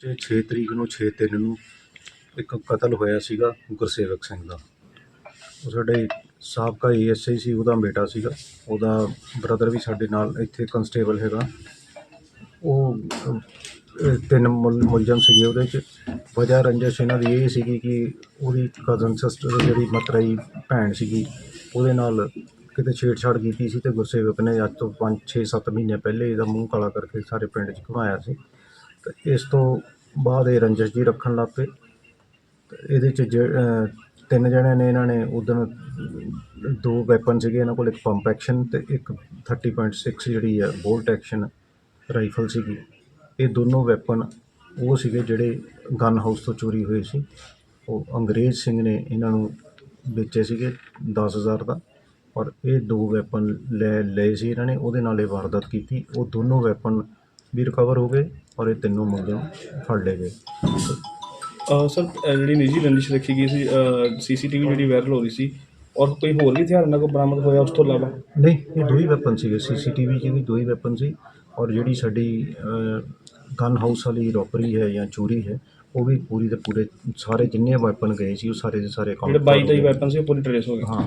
ਤੇ 6 ਤਰੀਕ ਨੂੰ 6 ਤਿੰਨ ਨੂੰ ਇੱਕ ਕਤਲ ਹੋਇਆ ਸੀਗਾ ਗੁਰਸੇਵਕ ਸਿੰਘ ਦਾ। ਉਹ ਸਾਡੇ ਸਾਬਕਾ ਏਐਸਆਈ ਸੀ, ਉਹਦਾ ਬੇਟਾ ਸੀਗਾ। ਉਹਦਾ ਬ੍ਰਦਰ ਵੀ ਸਾਡੇ ਨਾਲ ਇੱਥੇ ਕਨਸਟੇਬਲ ਹੈਗਾ। ਉਹ ਤਿੰਨ ਮੁਲ- ਮੁਲਜ਼ਮ ਸੀਗੇ ਉਹਦੇ 'ਚ। ਵਜ੍ਹਾ ਰੰਜਸ਼ ਇਹਨਾਂ ਦੀ ਇਹ ਸੀਗੀ ਕਿ ਉਹਦੀ ਕਜ਼ਨ ਸਿਸਟਰ ਜਿਹੜੀ ਮਤਰਈ ਭੈਣ ਸੀਗੀ, ਉਹਦੇ ਨਾਲ ਕਿਤੇ ਛੇੜਛਾੜ ਕੀਤੀ ਸੀ ਤੇ ਗੁਰਸੇਵਕ ਨੇ ਅੱਜ ਤੋਂ 5 6 7 ਮਹੀਨੇ ਪਹਿਲੇ ਇਹਦਾ ਮੂੰਹ ਕਾਲਾ ਕਰਕੇ ਸਾਰੇ ਪਿੰਡ 'ਚ ਘੁਮਾਇਆ ਸੀ। ਤੇ ਇਸ ਤੋਂ ਬਾਅਦ ਇਹ ਰੰਜਿਸ਼ ਜੀ ਰੱਖਣ ਲੱਗ ਪਏ। ਤੇ ਇਹਦੇ 'ਚ ਜ- ਤਿੰਨ ਜਣਿਆਂ ਨੇ ਇਹਨਾਂ ਨੇ ਉਦੋਂ ਦੋ ਵੈਪਨ ਸੀਗੇ ਇਹਨਾਂ ਕੋਲ, ਇੱਕ ਪੰਪ ਐਕਸ਼ਨ ਤੇ ਇੱਕ 30.6 ਜਿਹੜੀ ਹੈ ਬੋਲਟ ਐਕਸ਼ਨ ਰਾਈਫਲ ਸੀਗੀ। ਇਹ ਦੋਨੋਂ ਵੈਪਨ ਉਹ ਸੀਗੇ ਜਿਹੜੇ ਗਨ ਹਾਊਸ ਤੋਂ ਚੋਰੀ ਹੋਏ ਸੀ। ਉਹ ਅੰਗਰੇਜ਼ ਸਿੰਘ ਨੇ ਇਹਨਾਂ ਨੂੰ ਵੇਚੇ ਸੀਗੇ 10000 ਦਾ ਔਰ ਇਹ ਦੋ ਵੈਪਨ ਲੈ, ਲਏ ਸੀ ਇਹਨਾਂ ਨੇ, ਉਹਦੇ ਨਾਲ ਇਹ ਵਾਰਦਾਤ ਕੀਤੀ। ਉਹ ਦੋਨੋਂ ਵੈਪਨ ਵੀ ਰਿਕਵਰ ਹੋ ਗਏ ਔਰ ਇਹ ਤਿੰਨੋਂ ਮੁਲਜ਼ਮ ਫੜ ਲਏ ਗਏ। ਸਰ ਜਿਹੜੀ ਨਿੱਜੀ ਰੰਜਿਸ਼ ਰੱਖੀ ਗਈ ਸੀ ਸੀਸੀਟੀਵੀ ਜਿਹੜੀ ਵਾਇਰਲ ਹੋ ਰਹੀ ਸੀ ਔਰ ਕੋਈ ਹੋਰ ਵੀ ਹਥਿਆਰ ਇਹਨਾਂ ਕੋਲ ਬਰਾਮਦ ਹੋਇਆ ਉਸ ਤੋਂ ਇਲਾਵਾ? ਨਹੀਂ ਇਹ ਦੋ ਹੀ ਵੈਪਨ ਸੀਗੇ ਸੀਸੀਟੀਵੀ 'ਚ ਵੀ ਦੋ ਹੀ ਵੈਪਨ ਸੀ ਔਰ ਜਿਹੜੀ ਸਾਡੀ ਗਨ ਹਾਊਸ ਵਾਲੀ ਰੋਪਰੀ ਹੈ ਜਾਂ ਚੋਰੀ ਹੈ ਉਹ ਵੀ ਪੂਰੀ ਦੇ ਪੂਰੇ ਸਾਰੇ ਜਿੰਨੇ ਵੈਪਨ ਗਏ ਸੀ ਉਹ ਸਾਰੇ ਦੇ ਸਾਰੇ ਜਿਹੜੇ account 22 23 ਵੈਪਨ ਸੀ ਉਹ ਪੂਰੀ ਟਰੇਸ ਹੋ ਗਏ। ਹਾਂ।